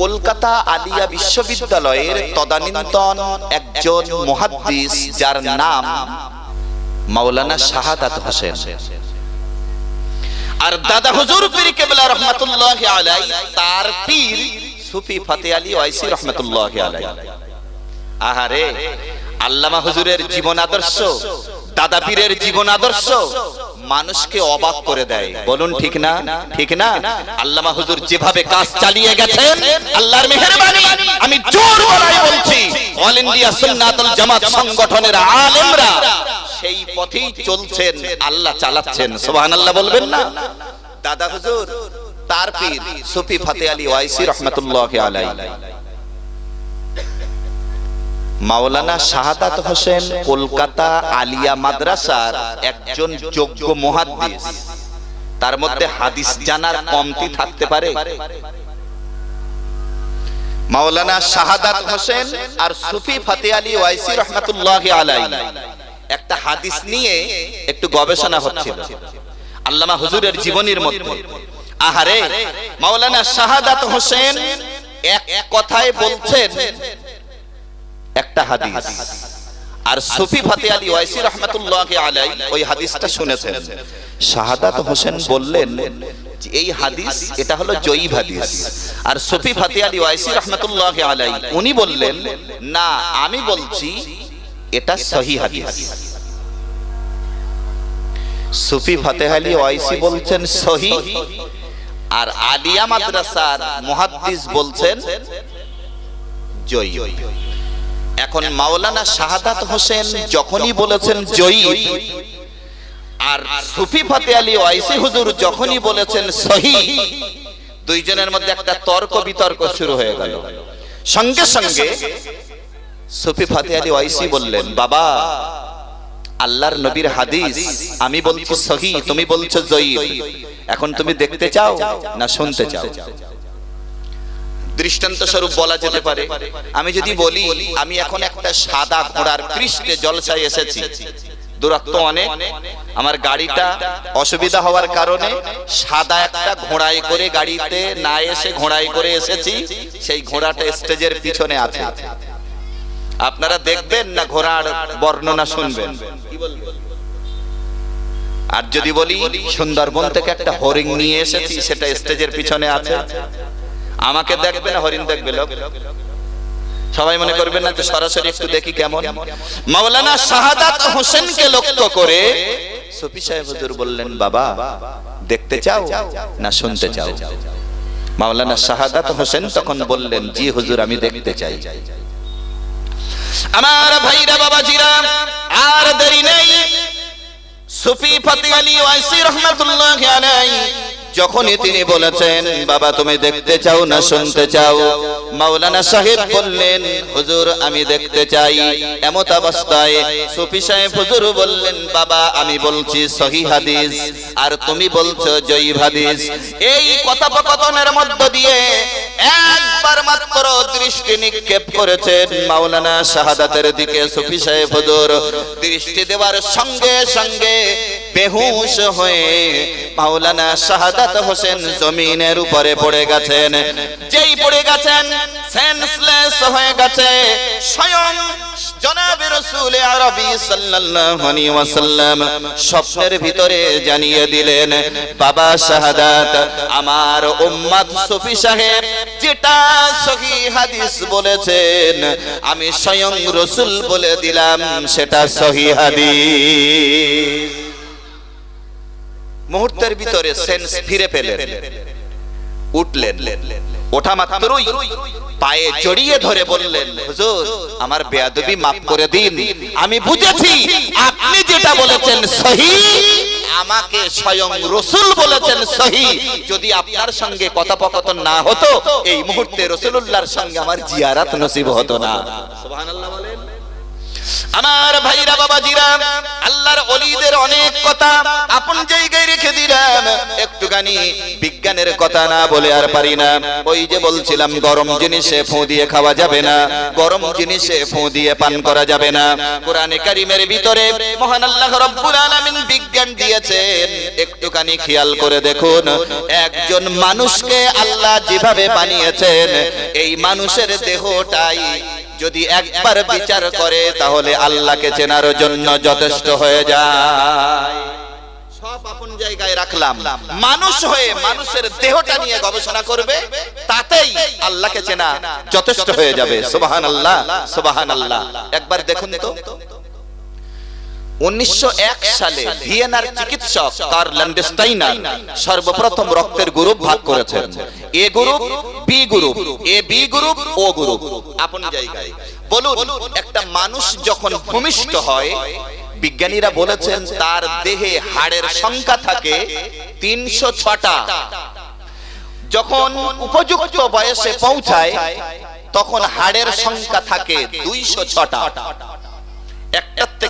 কলকাতা আলিয়া বিশ্ববিদ্যালয়ের তদানীন্তন একজন মুহাদ্দিস, যার নাম মাওলানা শাহাদাত হোসেন। আর দাদা হুজুর পীর কেবলা রহমাতুল্লাহ আলাই, তার পীর সুফি ফাতে আলী ওয়াইসি রহমাতুল্লাহ আলাই। আহারে, আল্লামা হুজুরের জীবন আদর্শ, দাদা পীরের জীবন আদর্শ মানুষকে অবাক করে দেয়। বলুন ঠিক না? ঠিক না? আল্লামা হুজুর যেভাবে কাজ চালিয়ে গেছেন আল্লাহর মেহেরবানি আমি জোর গলায় বলছি অল ইন্ডিয়া সুন্নাতুল জামাত সংগঠনের আলেমরা সেই পথেই চলছেন আল্লাহ চালাচ্ছেন। সুবহানাল্লাহ বলবেন না? দাদা হুজুর তার পীর সুফি ফাতে আলী ওয়াইসি রহমাতুল্লাহ আলাইহি। মাওলানা শাহাদাত হোসেন কলকাতা আলিয়া মাদ্রাসার একজন যোগ্য মুহাদ্দিস। তার মধ্যে হাদিস জানার কমতি থাকতে পারে। মাওলানা শাহাদাত হোসেন আর সুফি ফাতে আলী ওয়াইসি রহমাতুল্লাহ আলাই একটা হাদিস নিয়ে একটু গবেষণা হচ্ছিল। আল্লামা হুজুরের জীবনীর মধ্যে। আহারে, মাওলানা শাহাদাত হোসেন এক কথায় বলছেন একটা হাদিস। আর সুফি ফাতে আলী ওয়াইসি রহমাতুল্লাহ আলাই ওই হাদিসটা শুনেছেন। শাহাদাত হোসেন বললেন এই হাদিস, এটা হলো জয়ীব হাদিস। আর সুফি ফাতে আলী ওয়াইসি রহমাতুল্লাহ আলাই উনি বললেন, না, আমি বলছি এটা সহি হাদিস। সুফি ফাতে আলী ওয়াইসি বলছেন, সহি। আর আলিয়া মাদ্রাসার মুহাদ্দিস বলছেন জয়ী এখন মাওলানা শাহাদাত হোসেন যখনই বলেছেন জয়ী, আর সুফি ফাতে আলী ওয়াইসি হুজুর যখনই বলেছেন সহি, দুইজনের মধ্যে একটা তর্ক বিতর্ক শুরু হয়ে গেল। সঙ্গে সঙ্গে সুফি ফাতে আলী ওয়াইসি বললেন, বাবা, আল্লাহর নবীর হাদিস, আমি বলছি সহি, তুমি বলছো জয়ী। এখন তুমি দেখতে চাও না শুনতে চাও? দৃষ্টান্ত স্বরূপ বলা যেতে পারে। আমি যদি বলি আমি এখন একটা সাদা ঘোড়ার পৃষ্ঠে জলসায় এসেছি। দূরত্ব অনেক। আমার গাড়িটা অসুবিধা হওয়ার কারণে সাদা একটা ঘোড়ায় করে গাড়িতে না এসে ঘোড়ায় করে এসেছি। সেই ঘোড়াটা স্টেজের পিছনে আছে। আপনারা দেখবেন না ঘোড়ার বর্ণনা শুনবেন। আর যদি বলি সুন্দরবন থেকে একটা হরিণ নিয়ে এসেছি সেটা স্টেজের পিছনে আছে। আমাকে দেখবে না হরিণ দেখবে লোক। সবাই মনে করবেন না যে সরাসরি একটু দেখি কেমন। মাওলানা শাহাদাত হোসেনকে লক্ষ্য করে সুফি সাহেব হুজুর বললেন বাবা দেখতে চাও না শুনতে চাও? মাওলানা শাহাদাত হোসেন তখন বললেন জি হুজুর আমি দেখতে চাই। আমার ভাইরা বাবাজিরা আর দেরি নেই। সুফি ফতে আলী ওয়াইসি রহমাতুল্লাহ আলাইহি যখনই তিনি বলেছেন বাবা তুমি দেখতে চাও না শুনতে চাও। মাওলানা সাহেব বললেন হুজুর আমি দেখতে চাই। এমত অবস্থায় সুফি সাহেব হুজুর বললেন বাবা আমি বলছি সহি হাদিস। আর তুমি বলছো জয়ী হাদিস। এই কথোপকথনের মধ্য দিয়ে একবার মাত্র দৃষ্টি নিক্ষেপ করেছেন মাওলানা শাহাদাতের দিকে সুফি সাহেব হুজুর। দৃষ্টি দেওয়ার সঙ্গে সঙ্গে বেহুশ হয়ে মাওলানা শাহাদাত হোসেন জমিনের উপরে পড়ে গেছেন। যেই পড়ে গেছেন সেন্সলেস হয়ে গেছে। স্বয়ং স্বপ্নের ভিতরে জানিয়ে দিলেন, বাবা শাহাদাত, আমার উম্মত সুফি সাহেব যেটা সহি হাদিস বলেছেন, আমি স্বয়ং রসুল বলে দিলাম, সেটা সহি মুহূর্তের ভিতরে সেন্স ফিরে পেলেন। উঠলেন। ওঠা মাত্রই পায়ে জড়িয়ে ধরে বললেন, হুজুর, আমার বেয়াদবি মাফ করে দিন। আমি বুঝেছি আপনি যেটা বলেছেন সহি আমাকে স্বয়ং রসুল বলেছেন সহি। যদি আপনার সঙ্গে কথাপকথন না হতো, এই মুহূর্তে রসুলুল্লাহর সঙ্গে আমার জিয়ারাত নসিব হতো না। আমার ভাইরা, বাবাজিরা, আল্লাহর অলিদের অনেক কথা আপন জায়গায় রেখে দিলাম একটুখানি বিজ্ঞানের কথা না বলে আর পারি না। ওই যে বলছিলাম, গরম জিনিসে ফু দিয়ে খাওয়া যাবে না, গরম জিনিসে ফু দিয়ে পান করা যাবে না। কোরআনে কারিমের ভিতরে মহান আল্লাহ রব্বুল আলামিন বিজ্ঞান দিয়েছেন। একটুখানি খেয়াল করে দেখুন, একজন মানুষকে আল্লাহ যেভাবে বানিয়েছেন, এই মানুষের দেহটাই যদি একবার বিচার করে তাহলে আল্লাহকে চেনার জন্য যথেষ্ট হয়ে যায়। সব আপন জায়গায় রাখলাম। মানুষ হয়ে মানুষের দেহটা নিয়ে গবেষণা করবে তাতেই আল্লাহকে চেনা যথেষ্ট হয়ে যাবে। একবার দেখুন তো। উনিশশো এক সালে ভিয়েনার চিকিৎসক কার ল্যান্ডেস্টাইনার সর্বপ্রথম রক্তের গ্রুপ ভাগ করেছেন। এ গ্রুপ একটা মানুষ যখন হয়, বিজ্ঞানীরা বলেছেন তার দেহে হাড়ের সংখ্যা থাকে তিনশো ছটা। যখন উপযুক্ত বয়সে পৌঁছায়, তখন হাড়ের সংখ্যা থাকে দুইশো ছটা। একটার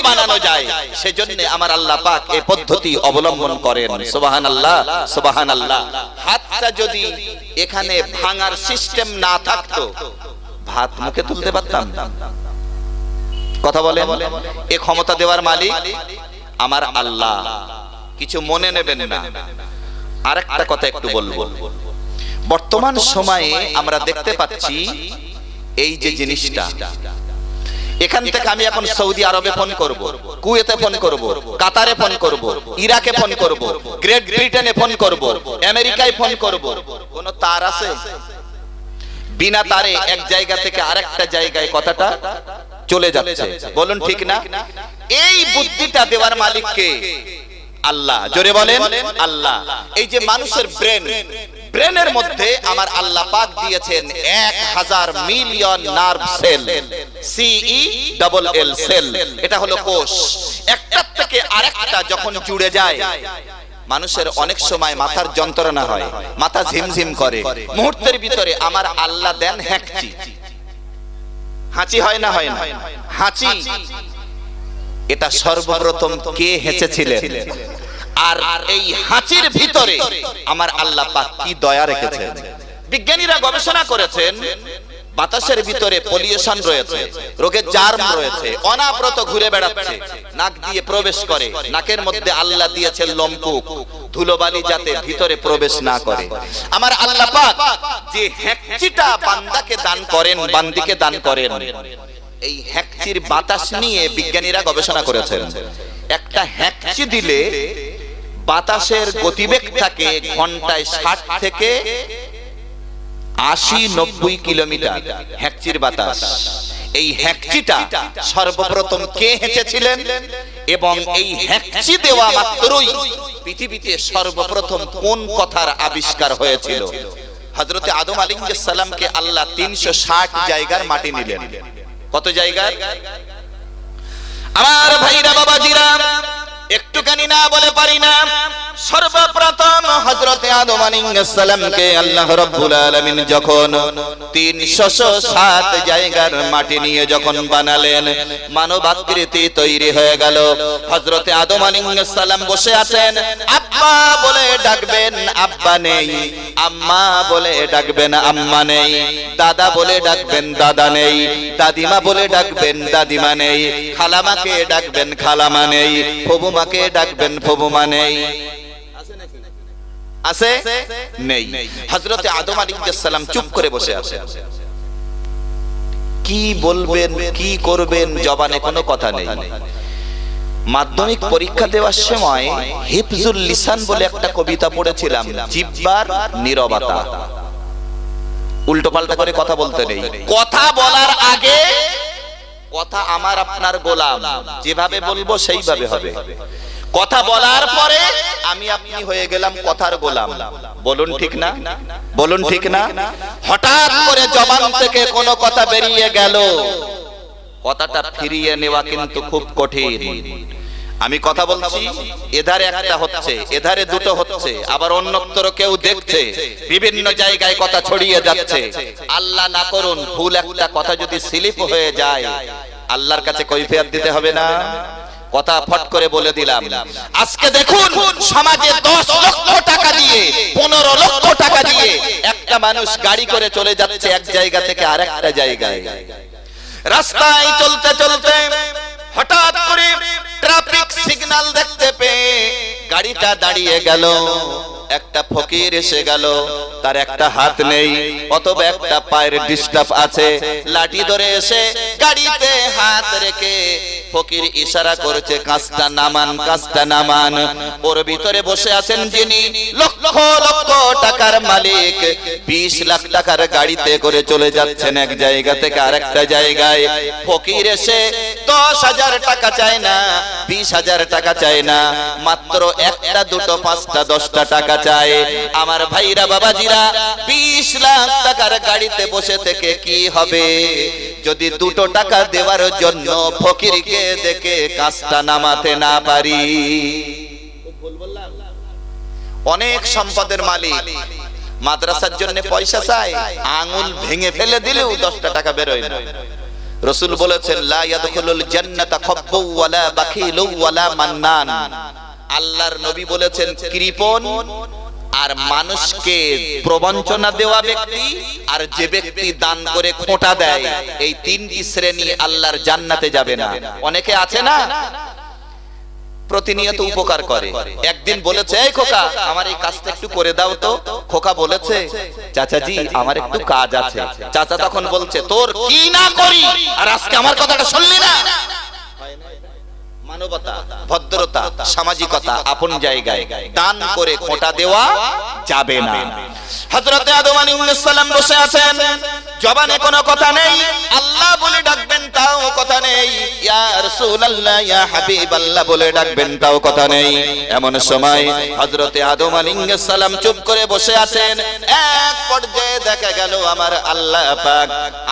বানানো যায় এখানে ভাঙার সিস্টেম না থাকতো, ভাত মুখে তুলতে পারতাম কথা বলে এ ক্ষমতা দেওয়ার মালিক আমার আল্লাহ। কিছু মনে নেবেন না। আরেকটা কথা একটু বলব। বর্তমান সময়ে আমরা দেখতে পাচ্ছি এই যে জিনিসটা। এখান থেকে আমি এখন সৌদি আরবে ফোন করব কুয়েতে ফোন করব কাতারে ফোন করব ইরাকে ফোন করব গ্রেট ব্রিটেনে ফোন করব আমেরিকায় ফোন করব। কোন তার আছে? বিনা তারে এক জায়গা থেকে আরেকটা জায়গায় কথাটা চলে যাচ্ছে। বলুন ঠিক না? এই বুদ্ধিটা দেওয়ার মালিককে আল্লাহ। জোরে বলেন আল্লাহ। এই যে মানুষের ব্রেন ব্রেনের মধ্যে আমার আল্লাহ পাক দিয়েছেন এক হাজার million nerve cell C E double L cell. এটা হলো কোষ। একটা থেকে আরেকটা যখন জুড়ে যায় মানুষের অনেক সময় মাথার যন্ত্রণা হয় মাথা ঝিমঝিম করে। মুহূর্তের ভিতরে আমার আল্লাহ দেন হ্যাঁকচি। হাঁচি হয় না হয় না? হাঁচি। এটা সর্বপ্রথম কে হেঁচেছিলেন? আর এই হাঁচির ভিতরে আমার আল্লাহ পাক কি দয়া রেখেছেন? বিজ্ঞানীরা গবেষণা করেছেন, বাতাসের ভিতরে পলিউশন রয়েছে রোগের জার্ম রয়েছে, অনাব্রত ঘুরে বেড়াচ্ছে, নাক দিয়ে প্রবেশ করে, নাকের মধ্যে আল্লাহ দিয়েছে লম্পুক, ধুলোবালি যাতে ভিতরে প্রবেশ না করে। আমার আল্লাহ পাক যে হ্যাকচিটা বান্দাকে দান করেন, বান্দিকে দান করেন এই হ্যাকচির বাতাস নিয়ে বিজ্ঞানীরা গবেষণা করেছেন। একটা হ্যাকচি দিলে বাতাসের গতিবেগ থাকে ঘন্টায় ষাট থেকে আশি নব্বই কিলোমিটার হ্যাকচির বাতাস। এই হ্যাকচিটা সর্বপ্রথম কে হেঁচেছিলেন? এবং এই হ্যাকচি দেওয়া মাত্রই পৃথিবীতে সর্বপ্রথম কোন কথার আবিষ্কার হয়েছিল? হজরতে আদম আলিম সালামকে আল্লাহ তিনশো ষাট জায়গার মাটি নিলেন। কত জায়গায় আমার ভাইরা বাবাজিরা একটুখানি না বলে পারি না। হযরতে আদম আল্লাহ রাব্বুল আলামিন যখন 307 জায়গার মাটি নিয়ে যখন বানালেন মানব আকৃতি তৈরি হয়ে গেল। হযরতে আদম বসে আছেন, আব্বা বলে ডাকবেন, আব্বা নেই, আম্মা বলে ডাকবেন, আম্মা নেই, দাদা বলে ডাকবেন, দাদা নেই, দাদিমা বলে ডাকবেন, দাদিমা নেই, খালামাকে ডাকবেন, খালামা নেই, ফবুমাকে ডাকবেন, ফবুমা নেই। আছে? নেই। হযরতে আদম আলাইহিস সালাম চুপ করে বসে আছে। কি বলবেন কি করবেন জবানে কোনো কথা নেই। মাধ্যমিক পরীক্ষা দেওয়ার সময় হিফজুল লিসান বলে একটা কবিতা পড়েছিলাম জিব্বার নীরবতা। উল্টো পাল্টা করে কথা বলতে নেই। কথা বলার আগে কথা আমার আপনার গোলাম। যেভাবে বলব সেইভাবে হবে। কথা বলার পরে আমি আপনি হয়ে গেলাম কথার গোলাম। বলুন ঠিক না? বলুন ঠিক না? হঠাৎ করে জবান থেকে কোনো কথা বেরিয়ে গেল। কথাটা ফিরিয়ে নেওয়া কিন্তু খুব কঠিন। আমি কথা বলছি, এধারে একটা হচ্ছে, এধারে দুটো হচ্ছে, আবার অন্যত্র কেউ দেখছে, বিভিন্ন জায়গায় কথা ছড়িয়ে যাচ্ছে। আল্লাহ না করুন, ভুল একটা কথা যদি স্লিপ হয়ে যায়, আল্লাহর কাছে কৈফিয়ত দিতে হবে না। কথা ফট করে বলে দিলাম। আজকে দেখুন, সমাজে দশ লক্ষ টাকা দিয়ে, পনেরো লক্ষ টাকা দিয়ে একটা মানুষ গাড়ি করে চলে যাচ্ছে এক জায়গা থেকে আরেকটা জায়গায়। রাস্তায় চলতে চলতে হঠাৎ করে ট্রাফিক সিগন্যাল দেখতে পেয়ে গাড়িটা দাঁড়িয়ে গেল। একটা ফকির এসে গেল। তার একটা হাত নেই, অথবা একটা পায়ের ডিস্টার্ব আছে। লাঠি ধরে এসে গাড়িতে হাত রেখে ফকির ইশারা করেছে, কাজটা নামান কাজটা নামান। ওর ভিতরে বসে আছেন যিনি লক্ষ লক্ষ টাকার মালিক। বিশ লাখ টাকার গাড়িতে করে চলে যাচ্ছেন এক জায়গা থেকে আরেকটা জায়গায়। ফকির এসে দশ হাজার টাকা চায় না, বিশ হাজার টাকা চায় না, মাত্র একটা, দুটো, পাঁচটা, দশটা টাকা চায়। আমার ভাইরা, বাবাজিরা, বিশ লাখ টাকার গাড়িতে বসে থেকে কি হবে? যদি দুটো টাকা দেওয়ার জন্য ফকিরকে দেখে কাজটা নামাতে না পারি। অনেক সম্পদের মালিক, মাদ্রাসার জন্য পয়সা চায়, আঙুল ভেঙে ফেলে দিলেও দশটা টাকা বেরোয় না। রসুল বলেছেন আল্লাহর নবী বলেছেন কৃপণ আর মানুষকে প্রবঞ্চনা দেওয়া ব্যক্তি আর যে ব্যক্তি দান করে খোঁটা দেয়, এই তিনটি শ্রেণি আল্লাহর জান্নাতে যাবে না। অনেকে আছে না? প্রতিনিয়ত উপকার করে। একদিন বলেছে, এই খোকা, আমার এই কাজটা একটু করে দাও তো। খোকা বলেছে, চাচাজি, আমার একটু কাজ আছে। চাচা তখন বলছে, তোর কি না করি? আর আজকে আমার কথাটা শুনলি না? মানবতা ভদ্রতা সামাজিকতা আপন জায়গায় দান করে খোঁটা দেওয়া যাবে না। হযরতে আদম আলাইহিস সালাম বসে আছেন। জবানে কোনো কথা নেই। আল্লাহ বলে ডাকবেন, তাও কথা নেই। ইয়া রাসূলুল্লাহ, ইয়া হাবিবাল্লাহ বলে ডাকবেন, তাও কথা নেই। এমন সময় আদম আলাইহিস সালাম চুপ করে বসে আছেন। এক পর্যায়ে দেখা গেল আমার আল্লাহ পাক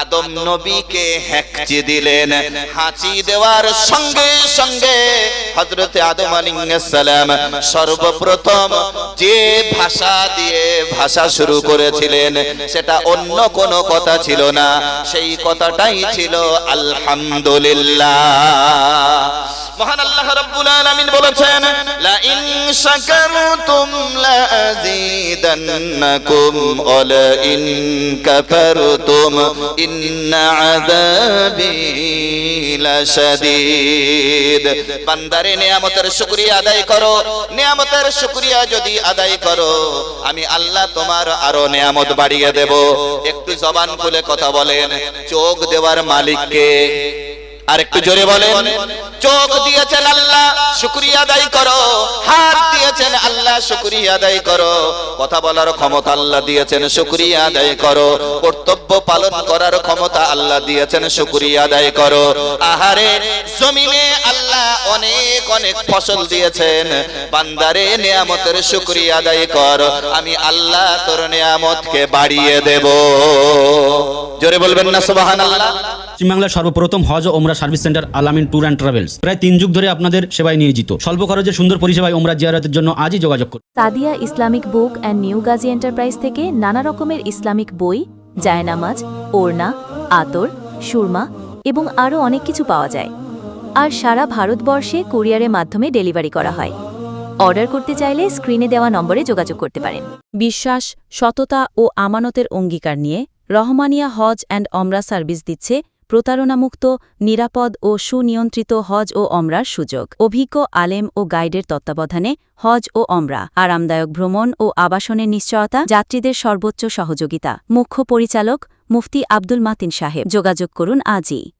আদম নবীকে দিলেন, হাঁচি দেওয়ার সঙ্গে সঙ্গে হযরতে আদম আলাইহিস সালাম সর্বপ্রথম যে ভাষা দিয়ে ভাষা শুরু করেছিলেন, সেটা অন্য কোনো কথা ছিল না। সেই কথাটাই ছিল আলহামদুলিল্লাহ। মহান বলেছেন নিয়ামতের শুকরিয়া আদায় করো। নিয়ামতের শুকরিয়া যদি আদায় করো, আমি আল্লাহ তোমার আরও নিয়ামত বাড়িয়ে দেব। একটু জবান খুলে কথা বলেন, চোখ দেওয়ার মালিককে আর একটু জোরে বলেন চোখ দিয়েছেন আল্লাহ শুকরিয়া আদায় করো। হাত দিয়েছেন আল্লাহ শুকরিয়া আদায় করো। কথা বলার ক্ষমতা আল্লাহ দিয়েছেন শুকরিয়া আদায় করো। কর্তব্য পালন করার ক্ষমতা আল্লাহ দিয়েছেন শুকরিয়া আদায় করো। আহারে জমিনে আল্লাহ অনেক অনেক ফসল দিয়েছেন। বান্দারে নিয়ামতের শুকরিয়া আদায় কর। আমি আল্লাহ তোর নিয়ামতকে বাড়িয়ে দেব। জোরে বলবেন না সুবহানাল্লাহ? পশ্চিমবাংলার সর্বপ্রথম হজ ও ওমরা service center Alamin tour and travels. প্রায় তিন যুগ ধরে আপনাদের সেবায় নিয়োজিত। স্বল্প খরচে সুন্দর পরিষেবায় ওমরা জিয়ারতের জন্য আজই যোগাযোগ করুন। Sadia Islamic book and new Gazi enterprise থেকে নানা রকমের ইসলামিক বই, জায়নামাজ, ওড়না, আতর, সুরমা এবং আরও অনেক কিছু পাওয়া যায়। আর সারা ভারতবর্ষে কুরিয়ারের মাধ্যমে ডেলিভারি করা হয়। অর্ডার করতে চাইলে স্ক্রিনে দেওয়া নম্বরে যোগাযোগ করতে পারেন। বিশ্বাস, সততা ও আমানতের অঙ্গীকার নিয়ে রহমানিয়া হজ অ্যান্ড অমরা সার্ভিস দিচ্ছে প্রতারণামুক্ত, নিরাপদ ও সুনিয়ন্ত্রিত হজ ও অমরার সুযোগ। অভিজ্ঞ আলেম ও গাইডের তত্ত্বাবধানে হজ ও অমরা, আরামদায়ক ভ্রমণ ও আবাসনের নিশ্চয়তা, যাত্রীদের সর্বোচ্চ সহযোগিতা। মুখ্য পরিচালক মুফতি আব্দুল মাতিন সাহেব। যোগাযোগ করুন আজই।